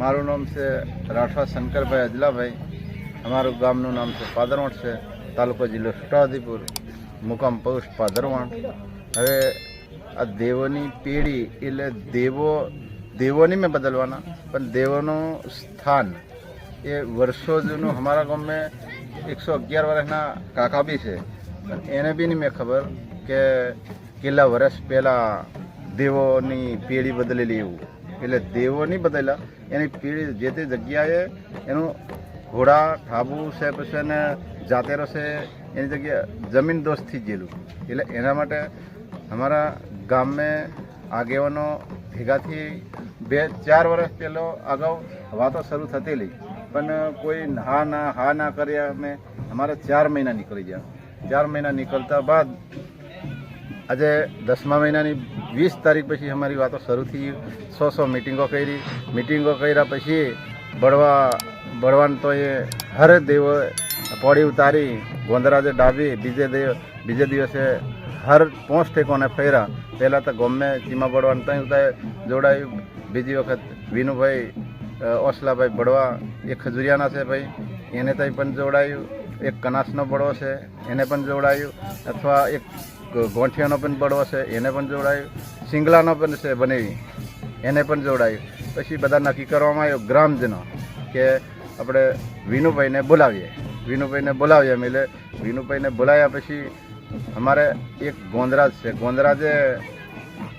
મારું નામ છે રાઠવા શંકરભાઈ અજલાભાઈ. અમારું ગામનું નામ છે પાદરવણ છે. તાલુકો જિલ્લો છોટાઉદેપુર મુકામ પોસ્ટ પાદરવાણ. હવે આ દેવોની પેઢી એટલે દેવો, દેવોની મેં બદલવાના, પણ દેવોનું સ્થાન એ વર્ષો જૂનું અમારા ગામમાં એકસો અગિયાર વર્ષના કાકા બી છે. એને બી નહીં મેં ખબર કે કેટલા વર્ષ પહેલાં દેવોની પેઢી બદલેલી એવું. એટલે દેવો નહીં બદલ્યા એની પેઢી જે તે જગ્યાએ એનું ઘોડા, ઠાબુ છે, પછી એને જાતેરો છે, એની જગ્યાએ જમીન દોસ્તથી ગયેલું એટલે એના માટે અમારા ગામમાં આગેવાનો ભેગાથી બે, ચાર વર્ષ પહેલો અગાઉ વાતો શરૂ થતેલી. પણ કોઈ હા ના હા ના કર્યા અમે. અમારે ચાર મહિના નીકળી ગયા. ચાર મહિના નીકળતા બાદ આજે દસમા મહિનાની વીસ તારીખ પછી અમારી વાતો શરૂ થઈ સો સો મિટિંગો કરી. મિટિંગો કર્યા પછી બળવા, બળવાન તો એ હર દેવ પોડી ઉતારી, ગોંધરાજે ડાબી, બીજે દેવ બીજે દિવસે હર પોંચ ટેકોને ફેર્યા પહેલાં તો ગમે ચીમા બળવાન ત્યાં જોડાયું. બીજી વખત વિનુભાઈ ઓસલાભાઈ બળવા એ ખજુરિયાના છે ભાઈ, એને ત્યાં પણ જોડાયું. એક કનાસનો બળવો છે, એને પણ જોડાયું. અથવા એક ગોંઠિયાનો પણ બળવો છે, એને પણ જોડાયું સિંગલાનો પણ છે બનેવી, એને પણ જોડાયું. પછી બધા નક્કી કરવામાં આવ્યો, ગ્રામજનો, કે આપણે વિનુભાઈને બોલાવીએ. વિનુભાઈને બોલાવીએ એટલે વિનુભાઈને બોલાવ્યા પછી અમારે એક ગોંદરાજ છે. ગોંદરાજે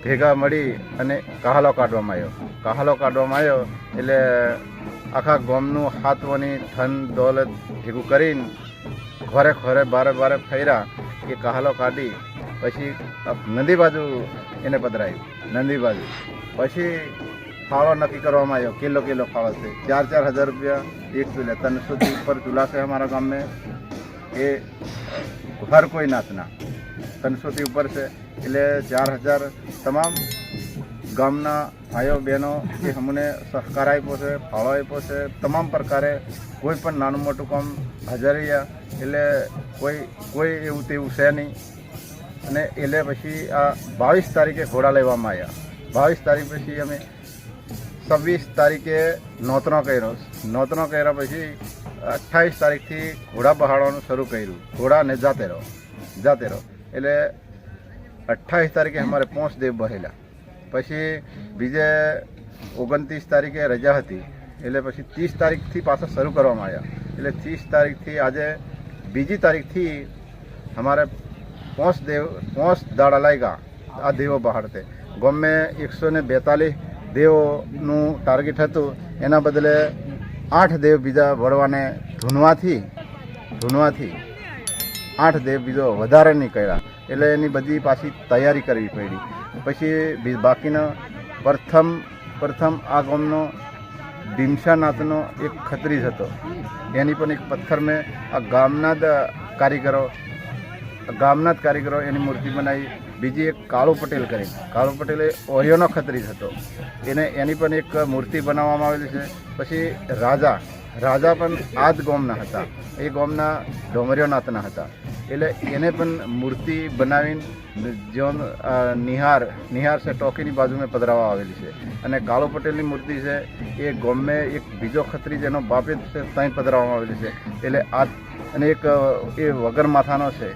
ભેગા મળી અને કહાલો કાઢવામાં આવ્યો. કહાલો કાઢવામાં આવ્યો એટલે આખા ગામનું હાથવાની ધન દોલત ભેગું કરીને ઘરે ઘરે બારે બારે ફર્યા એ કહાલો કાઢી પછી નંદી બાજુ એને પધરાયું. નદી બાજુ. પછી ફાળો નક્કી કરવામાં આવ્યો. કિલો કિલો ફાળો છે. ચાર ચાર હજાર રૂપિયા એક ચૂલે. ત્રણસોથી ઉપર ચૂલા છે અમારા ગામમાં એ હર કોઈ નાતના ત્રણસોથી ઉપર છે. એટલે ચાર હજાર તમામ ગામના ભાઈઓ, બહેનો એ અમને સહકાર આપ્યો છે, ફાળો આપ્યો છે. તમામ પ્રકારે કોઈ પણ નાનું મોટું કામ હાજર રહ્યા એટલે કોઈ કોઈ એવું તેવું છે નહીં. અને એટલે પછી આ બાવીસ તારીખે ઘોડા લેવામાં આવ્યા. બાવીસ તારીખ પછી અમે છવ્વીસ તારીખે નોતનો કર્યો. નોતનો કર્યા પછી અઠ્ઠાવીસ તારીખથી ઘોડા બહાડવાનું શરૂ કર્યું. ઘોડા ને જાતે રહો જાતે રહો એટલે અઠ્ઠાવીસ તારીખે અમારે પોંચ દેવ બહેલા. પછી બીજે ઓગણત્રીસ તારીખે રજા હતી. એટલે પછી ત્રીસ તારીખથી પાછા શરૂ કરવામાં આવ્યા. એટલે ત્રીસ તારીખથી આજે બીજી તારીખથી અમારે પોંચ દેવ પોંચ દાડા લાગ્યા. આ દેવો બહાર તે. ગમે એકસો ને બેતાલીસ દેવોનું ટાર્ગેટ હતું, એના બદલે આઠ દેવ બીજા વળવાને ધૂનવાથી ધૂનવાથી આઠ દેવ બીજો વધારે નીકળ્યા એટલે એની બધી પાછી તૈયારી કરવી પડી. પછી બાકીના પ્રથમ પ્રથમ આ ગામનો ભીમસાનાથનો એક ખત્રીજ હતો. એની પણ એક પથ્થર મેં આ ગામના કારીગરો ગામના જ કારીગરો એની મૂર્તિ બનાવી. બીજી એક કાળુ પટેલ કરી. કાળુ પટેલ એ ઓરિયોનો ખત્રી હતો. એને, એની પણ એક મૂર્તિ બનાવવામાં આવેલી છે. પછી રાજા રાજા પણ આ જ ગોમના હતા. એ ગોમના ડોમરિયોનાથના હતા. એટલે એને પણ મૂર્તિ બનાવીને જો નિહાર નિહાર છે, ટોકીની બાજુમાં પધરાવવા આવેલી છે. અને કાળુ પટેલની મૂર્તિ છે, એ ગોમે એક બીજો ખત્રી જેનો બાપે છે ત્યાં પધરાવવામાં આવેલી છે. એટલે આ, અને એક એ વગર માથાનો છે.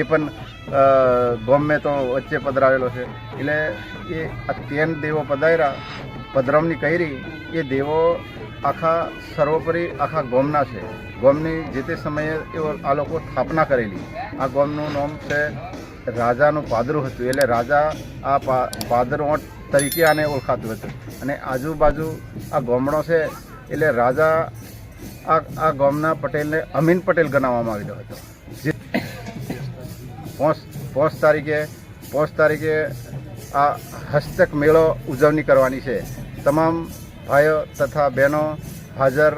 એ પણ ગમે તો વચ્ચે પધરાવેલો છે. એટલે એ આ તેન દેવો પધાર્યા. પધરામણી કરી, એ દેવો આખા સર્વોપરી આખા ગોમના છે. ગોમની જે તે સમયે આ લોકો સ્થાપના કરેલી. આ ગોમનું નામ છે રાજાનું પાદરું હતું. એટલે રાજા આ પા પાદરવટ તરીકે આને ઓળખાતું હતું. અને આજુબાજુ આ ગોમડો છે, એટલે રાજા આ આ ગોમના પટેલને અમીન પટેલ ગણાવવામાં આવેલો હતો. જે પોંચ પોંચ તારીખે પોંચ તારીખે આ હસ્તક મેળો ઉજવણી કરવાની છે. તમામ ભાઈઓ તથા બહેનો હાજર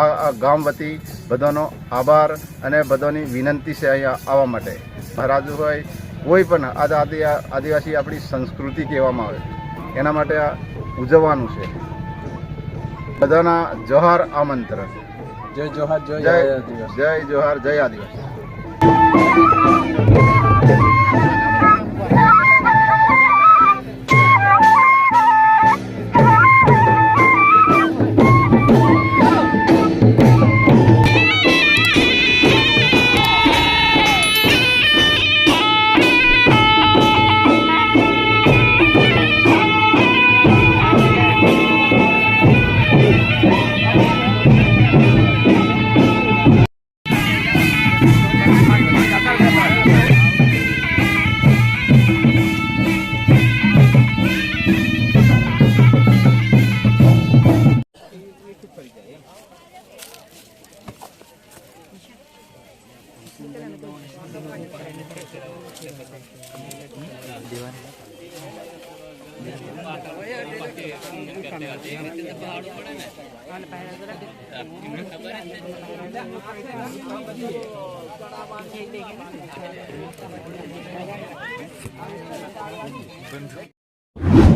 આ ગામ વતી બધાનો આભાર અને બધાની વિનંતી છે અહીંયા આવવા માટે. રાજુ હોય કોઈ પણ આદ આદિ આદિવાસી આપણી સંસ્કૃતિ કહેવામાં આવે એના માટે આ ઉજવવાનું છે. બધાના જોહાર આમંત્રણ. જય જોહાર જય જય જોહાર જય આદિવાસી. બંધ